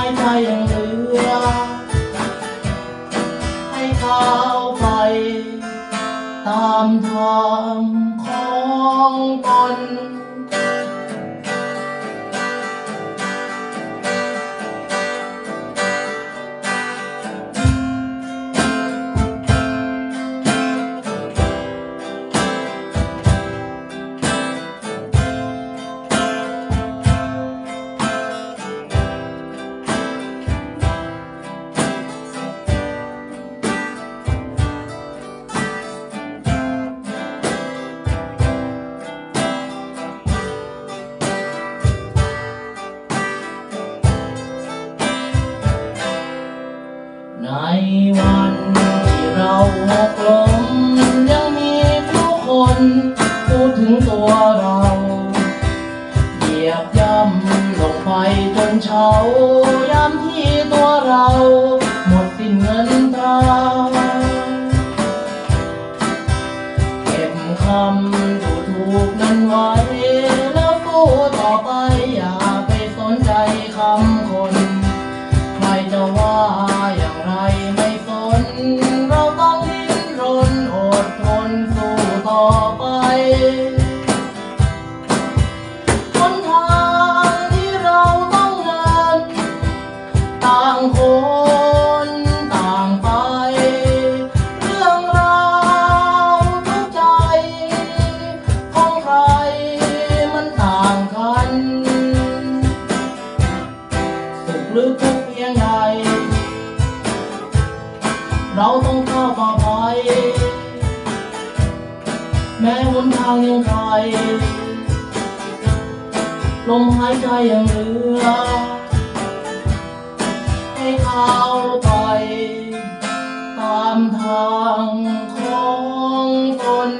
ายใจยังเหลือ ให้ก้าไป ตามทาง ในวันที่เราหกล้มยังมีผู้คนพูดถึงตัวเราเหยียบย่ำลงไปจนเช้ายามที่ตัวเราหมดสิ้นเงินตราเก็บคำดูถูกนั้นไว้แล้วสู้ต่อไปอย่า จะว่าอย่างไรไม่สน เราต้องดิ้นรนอดทนสู้ต่อไปหนทางที่เราต้องเดินต่างคน หรือทุกเพียงใด เราต้องข้าวมาภัยแม้หนทางยังไกลลมหายใจยังเหลือ ให้เข้าไป ตามทางของตน